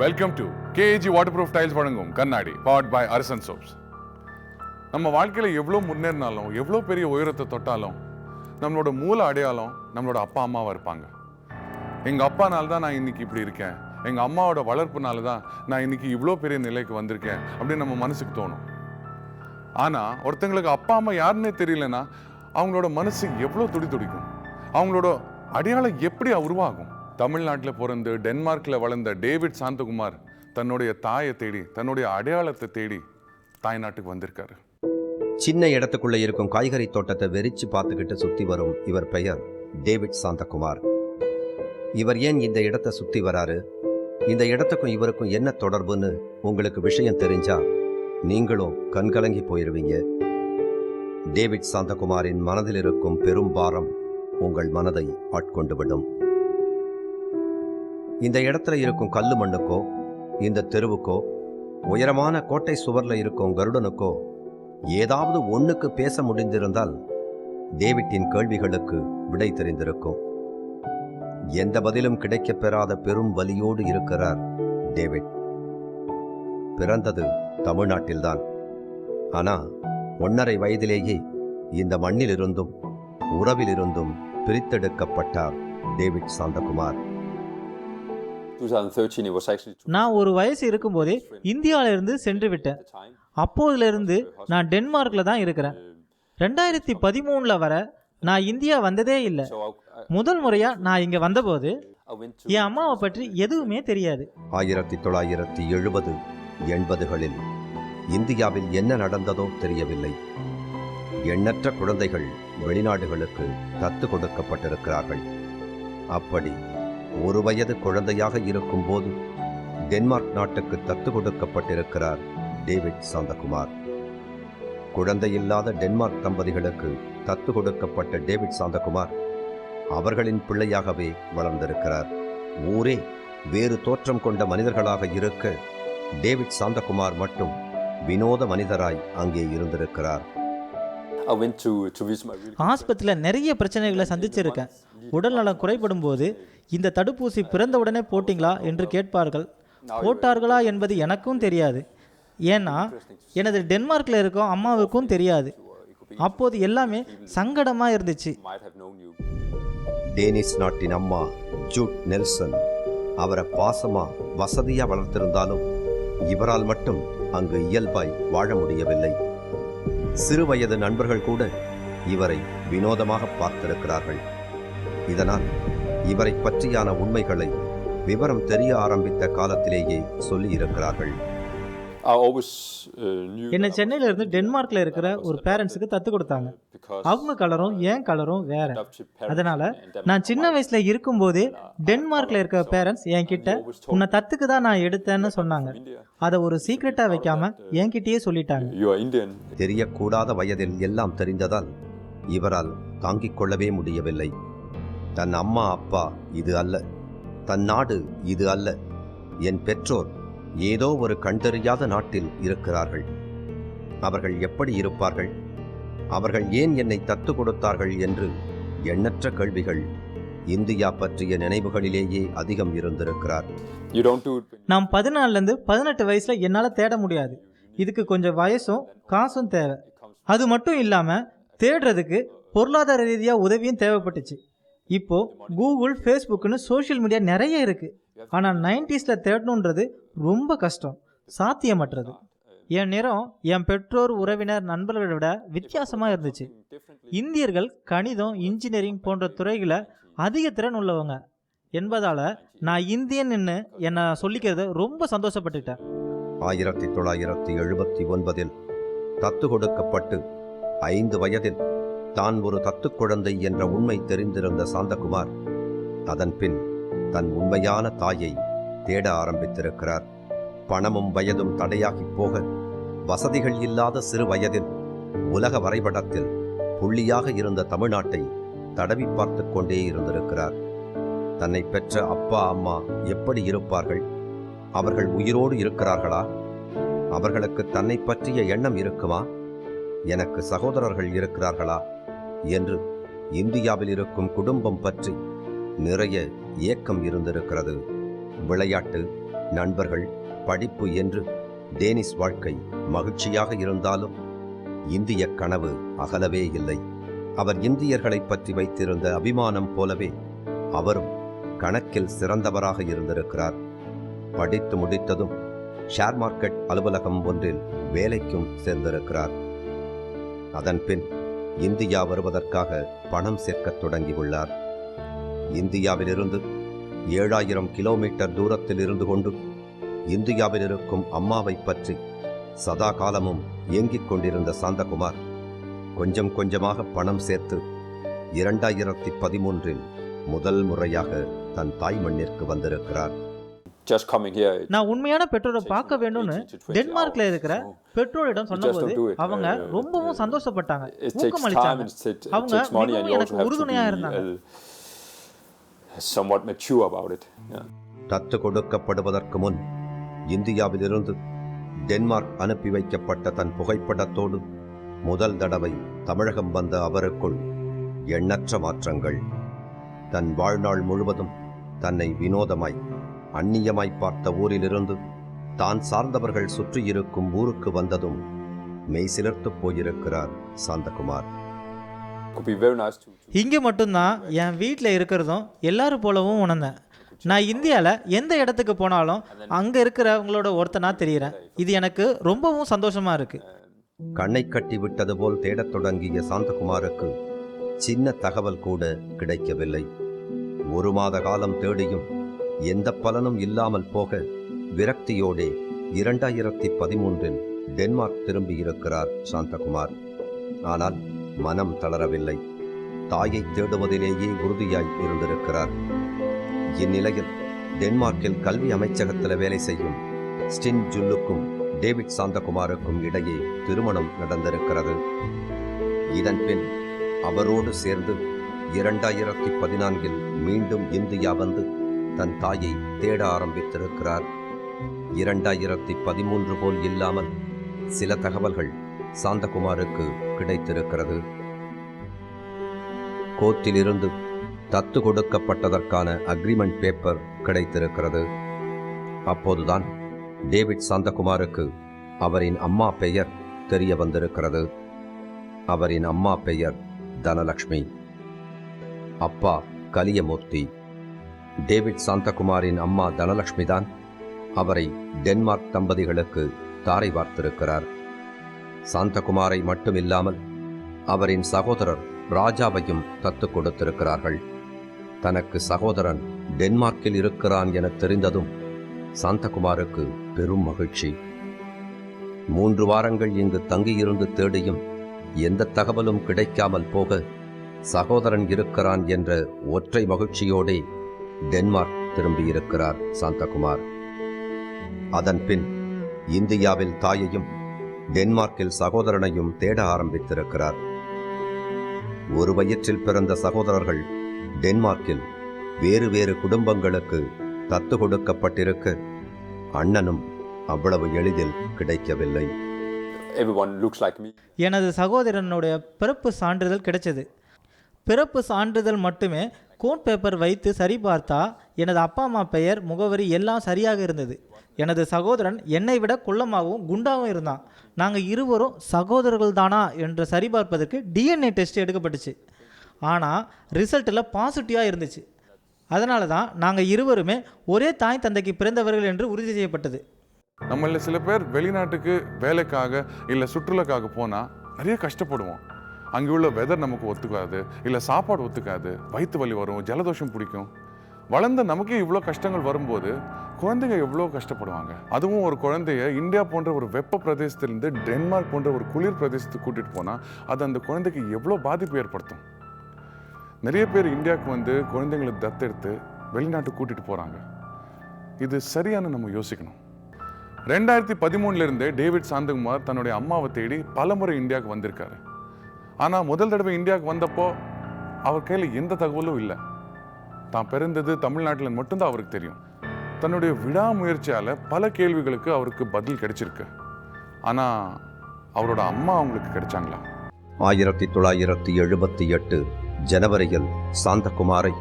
Welcome to KG water proof tiles வழங்கும் கண்ணாடி powered by அரசன் சோப்ஸ் நம்ம வாழ்க்கையில் எவ்வளோ முன்னேறினாலும் எவ்வளோ பெரிய உயரத்தை தொட்டாலும் நம்மளோட மூல அடையாளம் நம்மளோட அப்பா அம்மாவாக இருப்பாங்க. எங்கள் அப்பானால தான் நான் இன்னைக்கு இப்படி இருக்கேன். எங்கள் அம்மாவோட வளர்ப்புனால தான் நான் இன்னைக்கு இவ்வளோ பெரிய நிலைக்கு வந்திருக்கேன் அப்படின்னு நம்ம மனசுக்கு தோணும். ஆனால் ஒருத்தங்களுக்கு அப்பா அம்மா யாருன்னே தெரியலனா அவங்களோட மனசு எவ்வளோ துடி துடிக்கும் அவங்களோட அடையாளம் எப்படி உருவாகும்? தமிழ்நாட்டில் பிறந்து டென்மார்க்கில் வளர்ந்த டேவிட் சாந்தகுமார் தன்னுடைய தாயை தேடி தன்னுடைய அடையாளத்தை தேடி தாய்நாட்டுக்கு வந்திருக்காரு. சின்ன இடத்துக்குள்ளே இருக்கும் காய்கறி தோட்டத்தை வெறிச்சு பார்த்துக்கிட்டு சுற்றி வரும் இவர் பெயர் டேவிட் சாந்தகுமார். இவர் ஏன் இந்த இடத்தை சுற்றி வராரு? இந்த இடத்துக்கும் இவருக்கும் என்ன தொடர்புன்னு உங்களுக்கு விஷயம் தெரிஞ்சா நீங்களும் கண்கலங்கி போயிருவீங்க. டேவிட் சாந்தகுமாரின் மனதில் இருக்கும் பெரும் பாரம் உங்கள் மனதை ஆட்கொண்டு விடும். இந்த இடத்துல இருக்கும் கல்லு மண்ணுக்கோ இந்த தெருவுக்கோ உயரமான கோட்டை சுவர்ல இருக்கும் கருடனுக்கோ ஏதாவது ஒண்ணுக்கு பேச முடிந்திருந்தால் டேவிட்டின் கேள்விகளுக்கு விடை தெரிந்திருக்கும். எந்த பதிலும் கிடைக்கப் பெறாத பெரும் வலியோடு இருக்கிறார் டேவிட். பிறந்தது தமிழ்நாட்டில்தான். ஆனால் ஒன்னரை வயதிலேயே இந்த மண்ணிலிருந்தும் உறவிலிருந்தும் பிரித்தெடுக்கப்பட்டார் டேவிட் சாந்தகுமார். நான் ஒரு வயசு இருக்கும்போதே இந்தியாவில இருந்து சென்று விட்டேன். அப்போதிலிருந்து நான் டென்மார்க்ல தான் இருக்கிறேன். ரெண்டாயிரத்தி பதிமூணுல வர நான் இந்தியா வந்ததே இல்லை. முதல் முறையா நான் இங்க வந்தபோது என் அம்மாவை பற்றி எதுவுமே தெரியாது. ஆயிரத்தி தொள்ளாயிரத்தி எழுபது எண்பதுகளில் இந்தியாவில் என்ன நடந்ததோ தெரியவில்லை. எண்ணற்ற குழந்தைகள் வெளிநாடுகளுக்கு தத்து கொடுக்கப்பட்டிருக்கிறார்கள். அப்படி ஒரு வயது குழந்தையாக இருக்கும்போது டென்மார்க் நாட்டுக்கு தத்து கொடுக்கப்பட்டிருக்கிறார் டேவிட் சாந்தகுமார். குழந்தையில்லாத டென்மார்க் தம்பதிகளுக்கு தத்து கொடுக்கப்பட்ட டேவிட் சாந்தகுமார் அவர்களின் பிள்ளையாகவே வளர்ந்திருக்கிறார். ஊரே வேறு தோற்றம் கொண்ட மனிதர்களாக இருக்க டேவிட் சாந்தகுமார் மட்டும் வினோத மனிதராய் அங்கே இருந்திருக்கிறார். ஆஸ்பத்திரியில் நிறைய பிரச்சனைகளை சந்திச்சிருக்கேன். உடல்நலம் குறைபடும் போது இந்த தடுப்பூசி பிறந்தவுடனே போட்டிங்களா என்று கேட்பார்கள். போட்டார்களா என்பது எனக்கும் தெரியாது. ஏன்னா எனது டென்மார்க்கில் இருக்கும் அம்மாவுக்கும் தெரியாது. அப்போது எல்லாமே சங்கடமாக இருந்துச்சு. டேனிஸ் நாட்டின் அம்மா ஜூட் நெல்சன் அவரை பாசமா வசதியா வளர்த்திருந்தாலும் இவரால் மட்டும் அங்கு இயல்பாய் வாழ முடியவில்லை. சிறு வயது நண்பர்கள் கூட இவரை வினோதமாக பார்த்திருக்கிறார்கள். இதனால் இவரை பற்றியான உண்மைகளை விவரம் தெரிய ஆரம்பித்த காலத்திலேயே சொல்லி இருக்கிறார்கள். I always uh, என்னை சென்னையில இருந்து டென்மார்க்ல இருக்கிற ஒரு பேரண்ட்ஸுக்கு தத்து கொடுத்தாங்க. அவங்க கலரும் என் கலரும் வேற. அதனால நான் சின்ன வயசுல இருக்கும்போதே டென்மார்க்ல இருக்க பேரண்ட்ஸ் என்கிட்ட உன்னை தத்துக்கு தான் நான் எடுத்தேன்னு சொன்னாங்க. அதை ஒரு சீக்ரெட்டா வைக்காம என்கிட்டயே சொல்லிட்டாங்க. You are Indian. தெரியக்கூடாத வயதில் எல்லாம் தெரிந்ததால் இவரால் தாங்கிக் கொள்ளவே முடியவில்லை. தன் அம்மா அப்பா இது அல்ல. தன் நாடு இது அல்ல. என் பெற்றோர் ஏதோ ஒரு கண்டறியாத நாட்டில் இருக்கிறார்கள். அவர்கள் எப்படி இருப்பார்கள்? அவர்கள் ஏன் என்னை தத்து கொடுத்தார்கள் என்று எண்ணற்ற கேள்விகள் இந்தியா பற்றிய நினைவுகளிலேயே அதிகம் இருந்திருக்கிறார். நான் பதினாலுலேருந்து பதினெட்டு வயசுல என்னால் தேட முடியாது. இதுக்கு கொஞ்சம் வயசும் காசும் தேவை. அது மட்டும் இல்லாமல் தேடுறதுக்கு பொருளாதார ரீதியாக உதவியும் தேவைப்பட்டுச்சு. இப்போது கூகுள் ஃபேஸ்புக்குன்னு சோஷியல் மீடியா நிறைய இருக்குது ஆனால் நைன்டிஸில் தேடணுன்றது ரொம்ப கஷ்டம். சாத்தியமற்றது. என் நிறம் என் பெற்றோர் உறவினர் நண்பர்களை விட வித்தியாசமாக இருந்துச்சு. இந்தியர்கள் கணிதம் இன்ஜினியரிங் போன்ற துறைகளை அதிக திறன் உள்ளவங்க. என்பதால் நான் இந்தியன்னு என்னை சொல்லிக்கிறது ரொம்ப சந்தோஷப்பட்டுட்டேன் ஆயிரத்தி தொள்ளாயிரத்தி எழுபத்தி ஒன்பதில் தத்து கொடுக்கப்பட்டு ஐந்து வயதில் தான் ஒரு தத்துக்குழந்தை என்ற உண்மை தெரிந்திருந்த சாந்தகுமார் அதன் பின் தன் உண்மையான தாயை தேட ஆரம்பித்திருக்கிறார். பணமும் வயதும் தடையாகிப் போக வசதிகள் இல்லாத சிறு வயதில் உலக வரைபடத்தில் புள்ளியாக இருந்த தமிழ்நாட்டை தடவி பார்த்து கொண்டே இருந்திருக்கிறார். தன்னை பெற்ற அப்பா அம்மா எப்படி இருப்பார்கள்? அவர்கள் உயிரோடு இருக்கிறார்களா? அவர்களுக்கு தன்னை பற்றிய எண்ணம் இருக்குமா? எனக்கு சகோதரர்கள் இருக்கிறார்களா? என்று இந்தியாவில் இருக்கும் குடும்பம் பற்றி நிறைய ஏக்கம் இருந்திருக்கிறது. விளையாட்டு நண்பர்கள் படிப்பு என்று டேனிஸ் வாழ்க்கை மகிழ்ச்சியாக இருந்தாலும் இந்திய கனவு அகலவே இல்லை. அவர் இந்தியர்களைப் பற்றி வைத்திருந்த அபிமானம் போலவே அவரும் கணக்கில் சிறந்தவராக இருந்திருக்கிறார். படித்து முடித்ததும் ஷேர் மார்க்கெட் அலுவலகம் ஒன்றில் வேலைக்கும் சேர்ந்திருக்கிறார். அதன்பின் இந்தியா வருவதற்காக பணம் சேர்க்கத் தொடங்கியுள்ளார். இந்தியாவிலிருந்து ஏழாயிரம் கிலோமீட்டர் தூரத்தில் இருந்து கொண்டு இந்தியாவில் இருக்கும் அம்மாவைப் பற்றி சதா காலமும் இயங்கிக் கொண்டிருந்த சாந்தகுமார் கொஞ்சம் கொஞ்சமாக பணம் சேர்த்து இரண்டாயிரத்தி பதிமூன்றில் முதல் முறையாக தன் தாய் மண்ணிற்கு வந்திருக்கிறார். நான் உண்மையான பெற்றோரை பார்க்க me வேணும்னு 18 to 20 டென்மார்க்ல. இருக்கிற பெற்றோரிடம் சொன்னபோது. அவங்க ரொம்பவும் சந்தோஷப்பட்டாங்க. It, it அவங்க மிகவும் எனக்கு உறுதுணையா இருந்தாங்க. uh, somewhat mature about it. தத்து கொடுக்கப்படுவதற்கு முன் இந்தியாவிலிருந்து டென்மார்க் அனுப்பி வைக்கப்பட்ட தன் புகைப்படத்தோடு முதல் தடவை தமிழகம் வந்த அவருக்குள் எண்ணற்ற மாற்றங்கள். தன் வாழ்நாள் முழுவதும் தன்னை வினோதமாய் அந்நியமாய் பார்த்த ஊரிலிருந்து தான் சார்ந்தவர்கள் சுற்றியிருக்கும் ஊருக்கு வந்ததும் மெய்சிலிர்த்துப் போயிருக்கிறார் சாந்தகுமார். இங்கே மட்டும்தான் என் வீட்டில் இருக்கிறதும் எல்லாரும் போலவும் உணர்ந்தேன். நான் இந்தியாவில் எந்த இடத்துக்கு போனாலும் அங்கே இருக்கிறவங்களோட ஒருத்தனா தெரிகிறேன் இது எனக்கு ரொம்பவும் சந்தோஷமாக இருக்குது கண்ணை கட்டி விட்டது போல் தேடத் தொடங்கிய சாந்தகுமாருக்கு சின்ன தகவல் கூட கிடைக்கவில்லை. ஒரு மாத காலம் தேடியும் எந்த பலனும் இல்லாமல் போக விரக்தியோடே இரண்டாயிரத்தி பதிமூன்றில் டென்மார்க் திரும்பியிருக்கிறார் சாந்தகுமார். ஆனால் மனம் தளரவில்லை. தாயை தேடுவதிலேயே உறுதியாய் இருந்திருக்கிறார். இந்நிலையில் டென்மார்க்கில் கல்வி அமைச்சகத்தில் வேலை செய்யும் ஸ்டின் ஜுல்லுக்கும் டேவிட் சாந்தகுமாருக்கும் இடையே திருமணம் நடந்திருக்கிறது. இதன் பின் அவரோடு சேர்ந்து இரண்டாயிரத்தி பதினான்கில் மீண்டும் இந்தியா வந்து தன் தாயை தேட ஆரம்பித்திருக்கிறார். இரண்டாயிரத்தி பதிமூன்று போல் இல்லாமல் சில தகவல்கள் சாந்தகுமாருக்கு கிடைத்திருக்கிறது. கோர்ட்டிலிருந்து தத்து கொடுக்கப்பட்டதற்கான அக்ரிமெண்ட் பேப்பர் கிடைத்திருக்கிறது. அப்போதுதான் டேவிட் சாந்தகுமாருக்கு அவரின் அம்மா பெயர் தெரிய வந்திருக்கிறது. அவரின் அம்மா பெயர் தனலக்ஷ்மி. அப்பா கலியமூர்த்தி. டேவிட் சாந்தகுமாரின் அம்மா தனலட்சுமி தான் அவரை டென்மார்க் தம்பதிகளுக்கு தாரை வார்த்திருக்கிறார். சாந்தகுமாரை மட்டுமில்லாமல் அவரின் சகோதரர் ராஜாவையும் தத்து கொடுத்திருக்கிறார்கள். தனக்கு சகோதரன் டென்மார்க்கில் இருக்கிறான் என தெரிந்ததும் சாந்தகுமாருக்கு பெரும் மகிழ்ச்சி. மூன்று வாரங்கள் இங்கு தங்கியிருந்து தேடியும் எந்த தகவலும் கிடைக்காமல் போக சகோதரன் இருக்கிறான் என்ற ஒற்றை மகிழ்ச்சியோடே டென்மார்க் திரும்பியிருக்கிறார் சாந்தகுமார். அதன் பின் இந்தியாவில் தாயையும் டென்மார்க்கில் சகோதரனையும் தேட ஆரம்பித்திருக்கிறார். ஒரு வயிற்றில் பிறந்த சகோதரர்கள் டென்மார்க்கில் வேறு வேறு குடும்பங்களுக்கு தத்து கொடுக்கப்பட்டிருக்க. அண்ணனும் அவ்வளவு எளிதில் கிடைக்கவில்லை. Everyone looks like me. எனது சகோதரனுடைய பிறப்பு சான்றிதழ் கிடைச்சது. பிறப்பு சான்றிதழ் மட்டுமே கோட் பேப்பர் வைத்து சரிபார்த்தா எனது அப்பா அம்மா பெயர் முகவரி எல்லாம் சரியாக இருந்தது. எனது சகோதரன் என்னை விட குள்ளமாகவும் குண்டாகவும் இருந்தான். நாங்கள் இருவரும் சகோதரர்கள் தானா என்று சரிபார்ப்பதற்கு டிஎன்ஏ டெஸ்ட் எடுக்கப்பட்டுச்சு. ஆனால் ரிசல்ட்டில் பாசிட்டிவாக இருந்துச்சு. அதனால தான் நாங்கள் இருவருமே ஒரே தாய் தந்தைக்கு பிறந்தவர்கள் என்று உறுதி செய்யப்பட்டது. நம்மள சில பேர் வெளிநாட்டுக்கு வேலைக்காக இல்லை சுற்றுலாக்காக போனால் நிறைய கஷ்டப்படுவோம். அங்கே உள்ள வெதர் நமக்கு ஒத்துக்காது இல்லை சாப்பாடு ஒத்துக்காது வயிற்று வலி வரும் ஜலதோஷம் பிடிக்கும். வளர்ந்த நமக்கே இவ்வளோ கஷ்டங்கள் வரும்போது குழந்தைங்க எவ்வளோ கஷ்டப்படுவாங்க? அதுவும் ஒரு குழந்தைய இந்தியா போன்ற ஒரு வெப்ப பிரதேசத்திலிருந்து டென்மார்க் போன்ற ஒரு குளிர் பிரதேசத்துக்கு கூட்டிகிட்டு போனால் அது அந்த குழந்தைக்கு எவ்வளோ பாதிப்பு ஏற்படுத்தும்? நிறைய பேர் இந்தியாவுக்கு வந்து குழந்தைங்களை தத்தெடுத்து வெளிநாட்டுக்கு கூட்டிகிட்டு போகிறாங்க இது சரியான நம்ம யோசிக்கணும். ரெண்டாயிரத்தி பதிமூணுலேருந்தே டேவிட் சாந்தகுமார் தன்னுடைய அம்மாவை தேடி பலமுறை இந்தியாவுக்கு வந்திருக்காரு. ஆனால் முதல் தடவை இந்தியாவுக்கு வந்தப்போ அவர் கையில் எந்த தகவலும் இல்லை. தான் பிறந்தது தமிழ்நாட்டில் மட்டும்தான் அவருக்கு தெரியும். தன்னுடைய விடாமுயற்சியால் பல கேள்விகளுக்கு அவருக்கு பதில் கிடைச்சிருக்கு. ஆனால் அவரோட அம்மா அவங்களுக்கு கிடைச்சாங்களா? ஆயிரத்தி தொள்ளாயிரத்தி எழுபத்தி எட்டு ஜனவரியில் சாந்தகுமாரை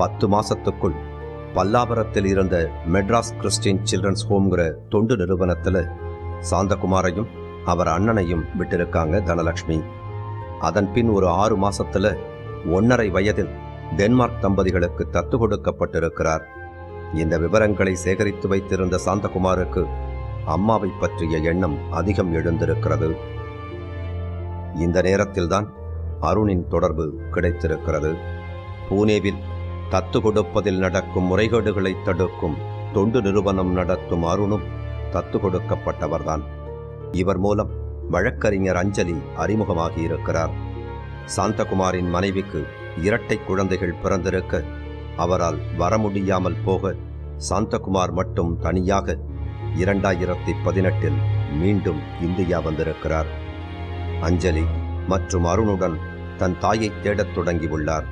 பத்து மாசத்துக்குள் பல்லாவரத்தில் இருந்த மெட்ராஸ் கிறிஸ்டின் சில்ட்ரன்ஸ் ஹோம்ங்கிற தொண்டு நிறுவனத்தில் சாந்தகுமாரையும் அவர் அண்ணனையும் விட்டிருக்காங்க தனலட்சுமி. அதன் பின் ஒரு ஆறு மாசத்துல ஒன்னரை வயதில் டென்மார்க் தம்பதிகளுக்கு தத்து கொடுக்கப்பட்டிருக்கிறார். இந்த விவரங்களை சேகரித்து வைத்திருந்த சாந்தகுமாருக்கு அம்மாவை பற்றிய எண்ணம் அதிகம் எழுந்திருக்கிறது. இந்த நேரத்தில்தான் அருணின் தொடர்பு கிடைத்திருக்கிறது. பூனேவில் தத்து கொடுப்பதில் நடக்கும் முறைகேடுகளை தடுக்கும் தொண்டு நிறுவனம் நடத்தும் அருணும் தத்து கொடுக்கப்பட்டவர்தான். இவர் மூலம் வழக்கறிஞர் அஞ்சலி அறிமுகமாகியிருக்கிறார். சாந்தகுமாரின் மனைவிக்கு இரட்டை குழந்தைகள் பிறந்திருக்க அவரால் வர முடியாமல் போக சாந்தகுமார் மட்டும் தனியாக இரண்டாயிரத்தி பதினெட்டில் மீண்டும் இந்தியா வந்திருக்கிறார். அஞ்சலி மற்றும் அருணுடன் தன் தாயை தேடத் தொடங்கியுள்ளார்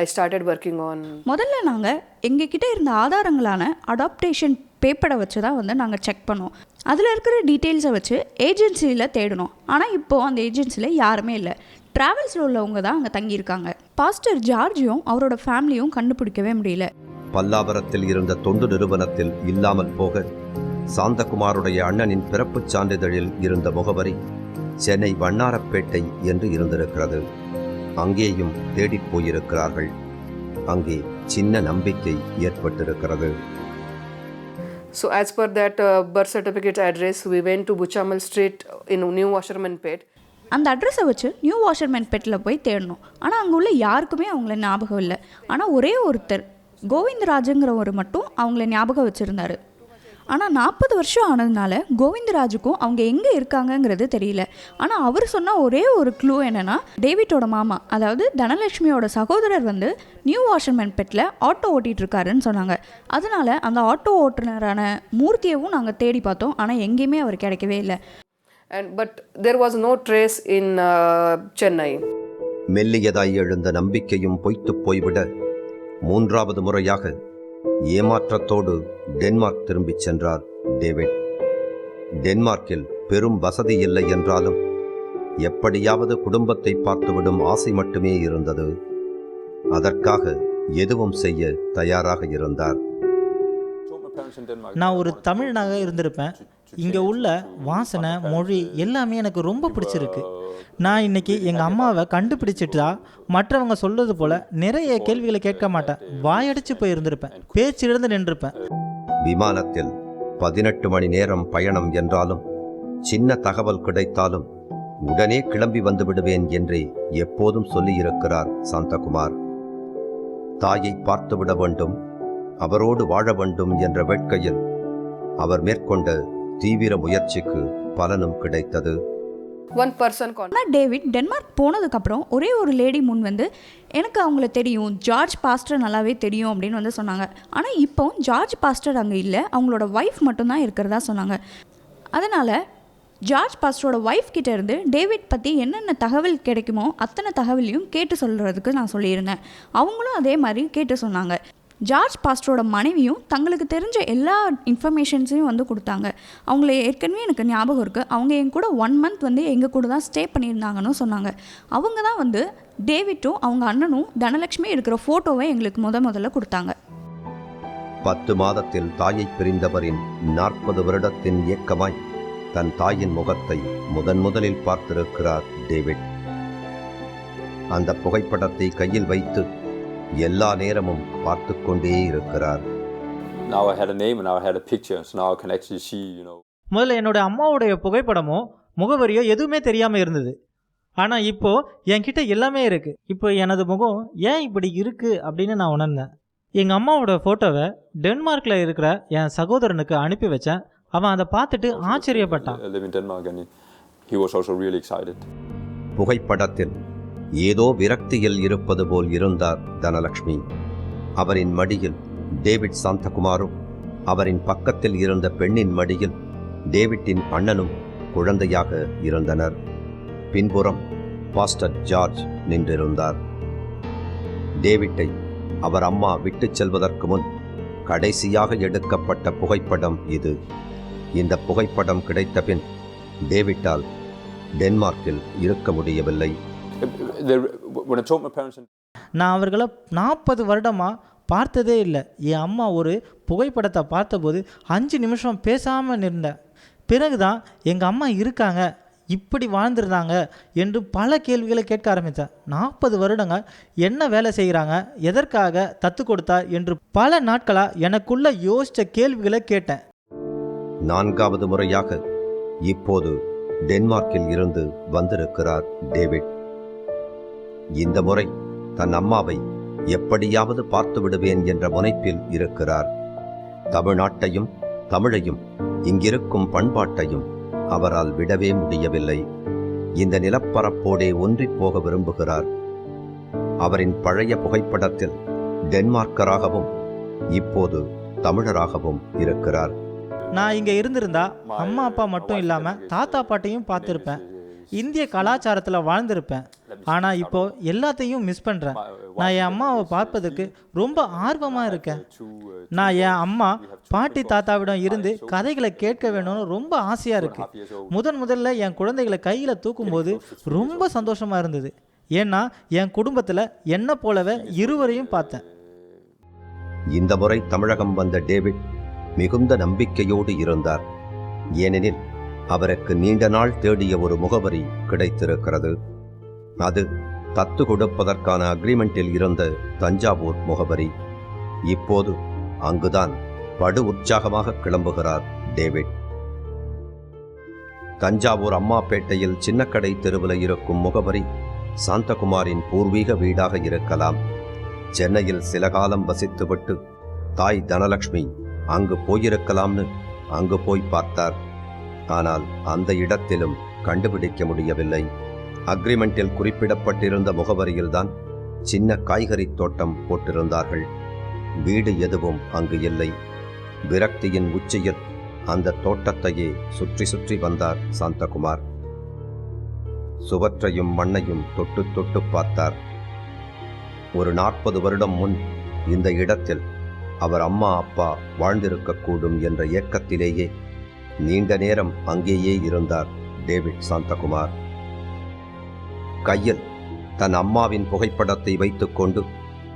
I started working on முதல்ல நாங்கள் எங்ககிட்ட இருந்த ஆதாரங்களான அடாப்டேஷன் பேப்பரை வச்சு தான் வந்து நாங்கள் செக் பண்ணோம். அதில் இருக்கிற டீட்டெயில்ஸை வச்சு ஏஜென்சியில் தேடணும். ஆனால் இப்போது அந்த ஏஜென்சியில் யாருமே இல்லை. ட்ராவல்ஸில் உள்ளவங்க தான் அங்கே தங்கியிருக்காங்க. பாஸ்டர் ஜார்ஜியும் அவரோட ஃபேமிலியும் கண்டுபிடிக்கவே முடியல. பல்லாவரத்தில் இருந்த தொண்டு நிறுவனத்தில் இல்லாமல் போக சாந்தகுமாருடைய அண்ணனின் பிறப்புச் சான்றிதழில் இருந்த முகவரி சென்னை வண்ணாரப்பேட்டை என்று இருந்திருக்கிறது. அங்கேயும் தேடிப் போயிருக்கிறார்கள். அங்கே சின்ன நம்பிக்கை ஏற்பட்டிருக்கிறது. So, as per that uh, birth certificate address, we went to Buchamal Street in New Washerman Pet. அந்த அட்ரஸை வச்சு நியூ வாஷர்மேன் பெட்டில் போய் தேடணும். ஆனால் அங்கே உள்ள யாருக்குமே அவங்கள ஞாபகம் இல்லை. ஆனால் ஒரே ஒருத்தர் கோவிந்தராஜுங்கிறவர் மட்டும் அவங்கள ஞாபகம் வச்சுருந்தாரு. ஆனால் நாற்பது வருஷம் ஆனதுனால கோவிந்தராஜுக்கும் அவங்க எங்கே இருக்காங்கங்கிறது தெரியல. ஆனால் அவர் சொன்ன ஒரே ஒரு க்ளூ என்னென்னா டேவிட்டோட மாமா அதாவது தனலட்சுமியோட சகோதரர் வந்து நியூ வாஷர்மேன் பெட்டில் ஆட்டோ ஓட்டிகிட்டு இருக்காருன்னு சொன்னாங்க. அதனால அந்த ஆட்டோ ஓட்டுநரான மூர்த்தியவும் நாங்கள் தேடி பார்த்தோம். ஆனால் எங்கேயுமே அவர் கிடைக்கவே இல்லை. But there was no trace in uh, Chennai. மெல்லியதாய் எழுந்த நம்பிக்கையும் பொய்த்துப் போய்விட மூன்றாவது முறையாக ஏமாற்றத்தோடு டென்மார்க் திரும்பிச் சென்றார் டேவிட். டென்மார்க்கில் பெரும் வசதி இல்லை என்றாலும் எப்படியாவது குடும்பத்தை பார்த்துவிடும் ஆசை மட்டுமே இருந்தது. அதற்காக எதுவும் செய்ய தயாராக இருந்தார். நான் ஒரு தமிழனாக இருந்திருப்பேன். இங்கே உள்ள வாசனை மொழி எல்லாமே எனக்கு ரொம்ப பிடிச்சிருக்கு. நான் இன்னைக்கு எங்கள் அம்மாவை கண்டுபிடிச்சிட்டா மற்றவங்க சொல்றது போல நிறைய கேள்விகளை கேட்க மாட்டேன். வாயடிச்சு போய் இருந்திருப்பேன். பேச்சிலிருந்து நின்றுப்பேன். விமானத்தில் பதினெட்டு மணி நேரம் பயணம் என்றாலும் சின்ன தகவல் கிடைத்தாலும் உடனே கிளம்பி வந்து விடுவேன் என்றே எப்போதும் சொல்லியிருக்கிறார் சாந்தகுமார். தாயை பார்த்துவிட வேண்டும் அவரோடு வாழ வேண்டும் என்ற வேட்கையில் அவர் மேற்கொண்ட தீவிர முயற்சிக்கு பலனும் கிடைத்தது. Person con- ஆனால் டேவிட் டென்மார்க் போனதுக்கப்புறம் ஒரே ஒரு லேடி முன் வந்து எனக்கு அவங்கள தெரியும். ஜார்ஜ் பாஸ்டர் நல்லாவே தெரியும் அப்படின்னு வந்து சொன்னாங்க. ஆனால் இப்போ ஜார்ஜ் பாஸ்டர் அங்கே இல்லை. அவங்களோட ஒய்ஃப் மட்டும்தான் இருக்கிறதா சொன்னாங்க. அதனால் ஜார்ஜ் பாஸ்டரோட ஒய்ஃப் கிட்ட இருந்து டேவிட் பற்றி என்னென்ன தகவல் கிடைக்குமோ அத்தனை தகவலையும் கேட்டு சொல்கிறதுக்கு நான் சொல்லியிருந்தேன். அவங்களும் அதே மாதிரி கேட்டு சொன்னாங்க. ஜார்ஜ் பாஸ்டரோட மனைவியும் தங்களுக்கு தெரிஞ்ச எல்லா இன்ஃபர்மேஷன்ஸையும் வந்து கொடுத்தாங்க. அவங்கள ஏற்கனவே எனக்கு ஞாபகம் இருக்குது அவங்க என் கூட ஒன் மந்த் வந்து எங்கள் கூட தான் ஸ்டே பண்ணியிருந்தாங்கன்னு சொன்னாங்க. அவங்க தான் வந்து டேவிட்டும் அவங்க அண்ணனும் தனலட்சுமி இருக்கிற ஃபோட்டோவை எங்களுக்கு முத முதல்ல கொடுத்தாங்க. பத்து மாதத்தில் தாயை பிரிந்தவரின் நாற்பது வருடத்தின் இயக்கமாய் தன் தாயின் முகத்தை முதன் முதலில் பார்த்திருக்கிறார் டேவிட். அந்த புகைப்படத்தை கையில் வைத்து எல்லா நேரமும் பார்த்து கொண்டே இருக்கிறார். Now I had a name and now I had a picture, so now I can actually see, you know, முதல்ல என்னோட அம்மாவுடைய புகைப்படமோ முகவரியோ எதுவுமே தெரியாமல் இருந்தது. ஆனால் இப்போ என்கிட்ட எல்லாமே இருக்கு. இப்போ எனது முகம் ஏன் இப்படி இருக்கு அப்படின்னு நான் உணர்ந்தேன். எங்கள் அம்மாவோட ஃபோட்டோவை டென்மார்க்கில் இருக்கிற என் சகோதரனுக்கு அனுப்பி வச்சேன். அவன் அதை பார்த்துட்டு ஆச்சரியப்பட்டான். புகைப்படத்தில் ஏதோ விரக்தியில் இருப்பது போல் இருந்தார் தனலட்சுமி அவரின் மடியில் டேவிட் சாந்தகுமாரும் அவரின் பக்கத்தில் இருந்த பெண்ணின் மடியில் டேவிட்டின் அண்ணனும் குழந்தையாக இருந்தனர். பின்புறம் பாஸ்டர் ஜார்ஜ் நின்றிருந்தார். டேவிட்டை அவர் அம்மா விட்டுச் செல்வதற்கு முன் கடைசியாக எடுக்கப்பட்ட புகைப்படம் இது. இந்த புகைப்படம் கிடைத்த பின் டேவிட்டால் டென்மார்க்கில் இருக்க முடியவில்லை. நான் அவர்களை நாற்பது வருடமாக பார்த்ததே இல்லை. என் அம்மா ஒரு புகைப்படத்தை பார்த்தபோது அஞ்சு நிமிஷம் பேசாமல் நின்றேன் பிறகுதான் எங்கள் அம்மா இருக்காங்க இப்படி வாழ்ந்துருந்தாங்க என்று பல கேள்விகளை கேட்க ஆரம்பித்தேன் நாற்பது வருடங்கள் என்ன வேலை செய்கிறாங்க எதற்காக தத்து கொடுத்தா என்று பல நாட்களாக எனக்குள்ள யோசித்த கேள்விகளை கேட்டேன். நான்காவது முறையாக இப்போது டென்மார்க்கில் இருந்து வந்திருக்கிறார் டேவிட். இந்த முறை தன் அம்மாவை எப்படியாவது பார்த்து விடுவேன் என்ற முனைப்பில் இருக்கிறார். தமிழ்நாட்டையும் தமிழையும் இங்கிருக்கும் பண்பாட்டையும் அவரால் விடவே முடியவில்லை. இந்த நிலப்பரப்போடே ஒன்றிப் போக விரும்புகிறார். அவரின் பழைய புகைப்படத்தில் டென்மார்க்கராகவும் இப்போது தமிழராகவும் இருக்கிறார். நான் இங்கே இருந்திருந்தா அம்மா அப்பா மட்டும் இல்லாமல் தாத்தா பாட்டையும் பார்த்துருப்பேன். இந்திய கலாச்சாரத்தில் வாழ்ந்திருப்பேன். ஆனால் இப்போ எல்லாத்தையும் மிஸ் பண்ணுறேன் நான் என் அம்மாவை பார்ப்பதற்கு ரொம்ப ஆர்வமாக இருக்கேன். நான் என் அம்மா பாட்டி தாத்தாவிடம் இருந்து கதைகளை கேட்க வேணும்னு ரொம்ப ஆசையாக இருக்கு. முதன் முதல்ல என் குழந்தைகளை கையில் தூக்கும்போது ரொம்ப சந்தோஷமாக இருந்தது. ஏன்னா என் குடும்பத்தில் என்னை போலவே இருவரையும் பார்த்தேன். இந்த முறை தமிழகம் வந்த டேவிட் மிகுந்த நம்பிக்கையோடு இருந்தார். ஏனெனில் அவருக்கு நீண்ட நாள் தேடிய ஒரு முகவரி கிடைத்திருக்கிறது. அது தத்து கொடுப்பதற்கான அக்ரிமெண்டில் இருந்த தஞ்சாவூர் முகவரி. இப்போது அங்குதான் படு உற்சாகமாக கிளம்புகிறார் டேவிட். தஞ்சாவூர் அம்மாப்பேட்டையில் சின்னக்கடை தெருவில் இருக்கும் முகவரி சாந்தகுமாரின் பூர்வீக வீடாக இருக்கலாம். சென்னையில் சில காலம் வசித்துவிட்டு தாய் தனலட்சுமி அங்கு போயிருக்கலாம்னு அங்கு போய் பார்த்தார். ஆனால் அந்த இடத்திலும் கண்டுபிடிக்க முடியவில்லை. அக்ரிமெண்டில் குறிப்பிடப்பட்டிருந்த முகவரியில்தான் சின்ன காய்கறி தோட்டம் போட்டிருந்தார்கள். வீடு எதுவும் அங்கு இல்லை. விரக்தியின் உச்சியில் அந்த தோட்டத்தையே சுற்றி சுற்றி வந்தார் சாந்தகுமார். சுவற்றையும் மண்ணையும் தொட்டு தொட்டு பார்த்தார். ஒரு நாற்பது வருடம் முன் இந்த இடத்தில் அவர் அம்மா அப்பா வாழ்ந்திருக்கக்கூடும் என்ற ஏக்கத்திலேயே நீண்ட நேரம் அங்கேயே இருந்தார் டேவிட் சாந்தகுமார். கையில் தன் அம்மாவின் புகைப்படத்தை வைத்துக்கொண்டு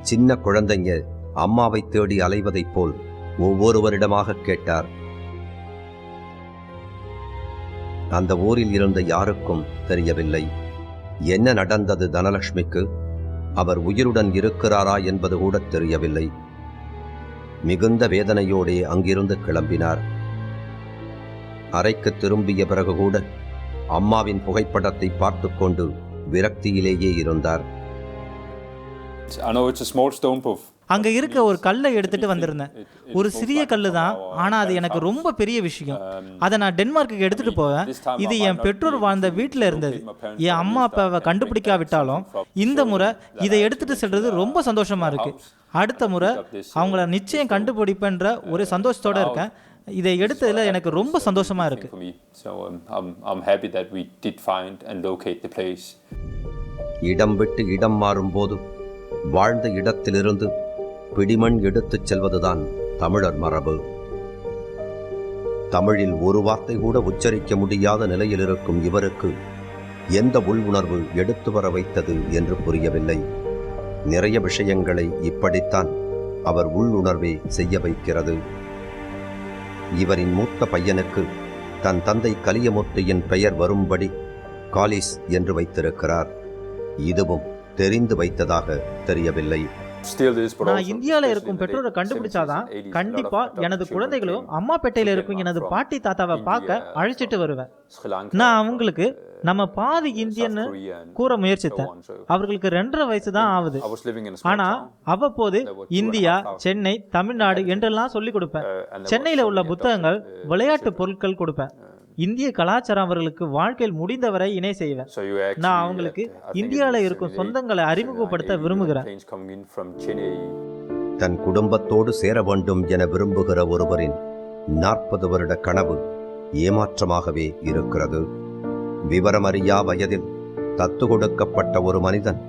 சின்ன குழந்தைங்க அம்மாவை தேடி அலைவதைப் போல் ஒவ்வொருவரிடமாக கேட்டார். அந்த ஊரில் இருந்த யாருக்கும் தெரியவில்லை. என்ன நடந்தது தனலட்சுமிக்கு? அவர் உயிருடன் இருக்கிறாரா என்பது கூட தெரியவில்லை. மிகுந்த வேதனையோடே அங்கிருந்து கிளம்பினார். அறைக்கு திரும்பிய பிறகு கூட அம்மாவின் புகைப்படத்தை பார்த்து கொண்டு விரக்தியிலேயே இருந்தார். அங்கே இருக்க ஒரு கல்லை எடுத்துட்டு வந்திருந்தேன். ஒரு சிறிய கல் தான் ஆனால் அது எனக்கு ரொம்ப பெரிய விஷயம். அதை நான் டென்மார்க்குக்கு எடுத்துட்டு போவேன். இது என் பெற்றோர் வாழ்ந்த வீட்டில் இருந்தது. என் அம்மா அப்பாவை கண்டுபிடிக்காவிட்டாலும் இந்த முறை இதை எடுத்துட்டு செல்றது ரொம்ப சந்தோஷமா இருக்கு. அடுத்த முறை அவங்கள நிச்சயம் கண்டுபிடிப்பேன்ற ஒரு சந்தோஷத்தோட இருக்கேன். இதை எடுத்ததுல எனக்கு ரொம்ப சந்தோஷமா இருக்கு for me. So um, I'm, I'm happy that we did find and locate the place. இடம் விட்டு இடம் மாறும்போது வாழ்ந்த இடத்திலிருந்து பிடிமண் எடுத்துச் செல்வதுதான் தமிழர் மரபு தமிழில் ஒரு வார்த்தை கூட உச்சரிக்க முடியாத நிலையில் இருக்கும் இவருக்கு எந்த உள் உணர்வு எடுத்து வர வைத்தது என்று புரியவில்லை நிறைய விஷயங்களை இப்படித்தான் அவர் உள்ளுணர்வே செய்ய வைக்கிறது இவரின் மூத்த பையனுக்கு தன் தந்தை கலியமூர்த்தியின் பெயர் வரும்படி காலிஸ் என்று வைத்திருக்கிறார். இதுவும் தெரிந்து வைத்ததாக தெரியவில்லை. நான் especially இருக்கும் பெற்றோரை கண்டுபிடிச்சாதான் 70s, 80s, a lot of கண்டிப்பா எனது குழந்தைகளும் அம்மாப்பேட்டையில் from இருக்கும் எனது பாட்டி தாத்தாவை பார்க்க அழைச்சிட்டு from வருவேன் நான் from, அவங்களுக்கு uh, நம்ம பாதி இந்தியன்னு கூற முயற்சித்தேன் அவர்களுக்கு ரெண்டரை வயசு தான் ஆகுது ஆனா. அவ்வப்போது இந்தியா சென்னை தமிழ்நாடு என்றெல்லாம் சொல்லி கொடுப்பேன் Uh, சென்னையில உள்ள புத்தகங்கள் uh, விளையாட்டு. பொருட்கள் கொடுப்பேன் இந்திய கலாச்சாரம் அவர்களுக்கு வாழ்க்கையில் முடிந்தவரை இணை செய்வேன். நான் அவங்களுக்கு இந்தியாவில் இருக்கும் 78, சொந்தங்களை அறிமுகப்படுத்த 79, விரும்புகிறேன். தன் குடும்பத்தோடு சேர வேண்டும் என விரும்புகிற ஒருவரின் நாற்பது வருட கனவு ஏமாற்றமாகவே இருக்கிறது. விவரமறியா வயதில் தத்து கொடுக்கப்பட்ட ஒரு மனிதன்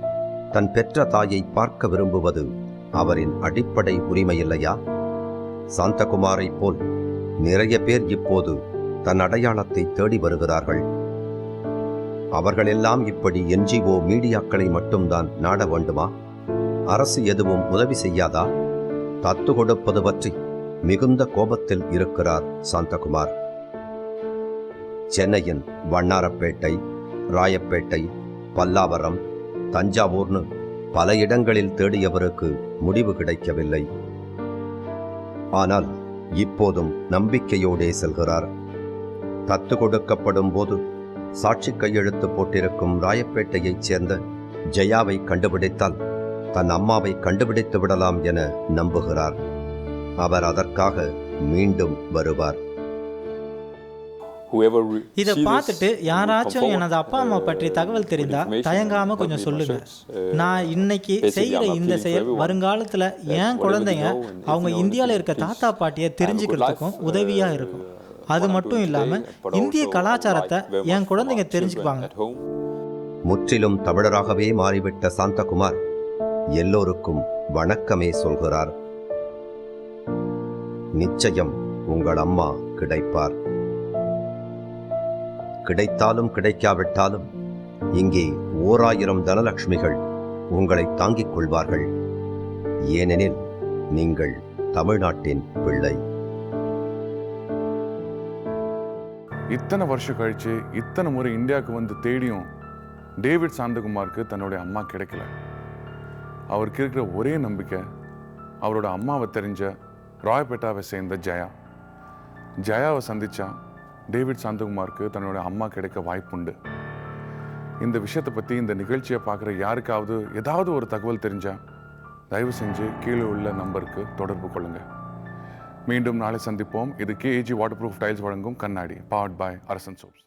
தன் பெற்ற தாயை பார்க்க விரும்புவது அவரின் அடிப்படை உரிமையில்லையா? சாந்தகுமாரைப் போல் நிறைய பேர் இப்போது தன் அடையாளத்தை தேடி வருகிறார்கள். அவர்களெல்லாம் இப்படி என்ஜிஓ மீடியாக்களை மட்டும்தான் நாட வேண்டுமா? அரசு எதுவும் உதவி செய்யாதா? தத்து கொடுப்பது பற்றி மிகுந்த கோபத்தில் இருக்கிறார் சாந்தகுமார். சென்னையின் வண்ணாரப்பேட்டை ராயப்பேட்டை பல்லாவரம் தஞ்சாவூர்னு பல இடங்களில் தேடியவருக்கு முடிவு கிடைக்கவில்லை. ஆனால் இப்போதும் நம்பிக்கையோடே செல்கிறார். தத்து கொடுக்கப்படும் போது சாட்சி கையெழுத்து போட்டிருக்கும் ராயப்பேட்டையைச் சேர்ந்த ஜெயாவை கண்டுபிடித்தால் தன் அம்மாவை கண்டுபிடித்து விடலாம் என நம்புகிறார். அவர் அதற்காக மீண்டும் வருவார். இதை பார்த்துட்டு யாராச்சும் எனது அப்பா அம்மா uh, பற்றி தகவல் தெரிந்தா information தயங்காம கொஞ்சம் சொல்லுங்க. Uh, நான் இன்னைக்கு I'm இந்த செயல் வருங்காலத்தில் என் குழந்தைங்க அவங்க இந்தியாவில் இருக்க தாத்தா பாட்டியை தெரிஞ்சுக்கிறதுக்கும் uh, இருக்கும். uh, அது மட்டும் இல்லாமல் இந்திய கலாச்சாரத்தை என் குழந்தைங்க தெரிஞ்சுக்குவாங்க. முற்றிலும் தமிழராகவே மாறிவிட்ட சாந்தகுமார் எல்லோருக்கும் வணக்கமே சொல்கிறார். நிச்சயம் உங்கள் அம்மா கிடைப்பார். கிடைத்தாலும் கிடைக்காவிட்டாலும் இங்கே ஓராயிரம் தனலட்சுமிகள் உங்களை தாங்கிக் கொள்வார்கள். ஏனெனில் நீங்கள் தமிழ்நாட்டின் பிள்ளை. இத்தனை வருஷம் கழிச்சு இத்தனை முறை இந்தியாவுக்கு வந்து தேடியும் டேவிட் சாந்தகுமாருக்கு தன்னுடைய அம்மா கிடைக்கல. அவருக்கு இருக்கிற ஒரே நம்பிக்கை அவரோட அம்மாவை தெரிஞ்ச ராயப்பேட்டாவை சேர்ந்த ஜெயா. ஜெயாவை சந்தித்தா டேவிட் சாந்தகுமாருக்கு தன்னோட அம்மா கிடைக்க வாய்ப்புண்டு. இந்த விஷயத்தை பற்றி இந்த நிகழ்ச்சியை பார்க்குற யாருக்காவது ஏதாவது ஒரு தகவல் தெரிஞ்சால் தயவு செஞ்சு கீழே உள்ள நம்பருக்கு தொடர்பு கொள்ளுங்கள் மீண்டும் நாளை சந்திப்போம். இது கேஏஜி வாட்டர் ப்ரூஃப் டைல்ஸ் வழங்கும் கண்ணாடி. பவர்ட் பை அரசன் சோப்ஸ்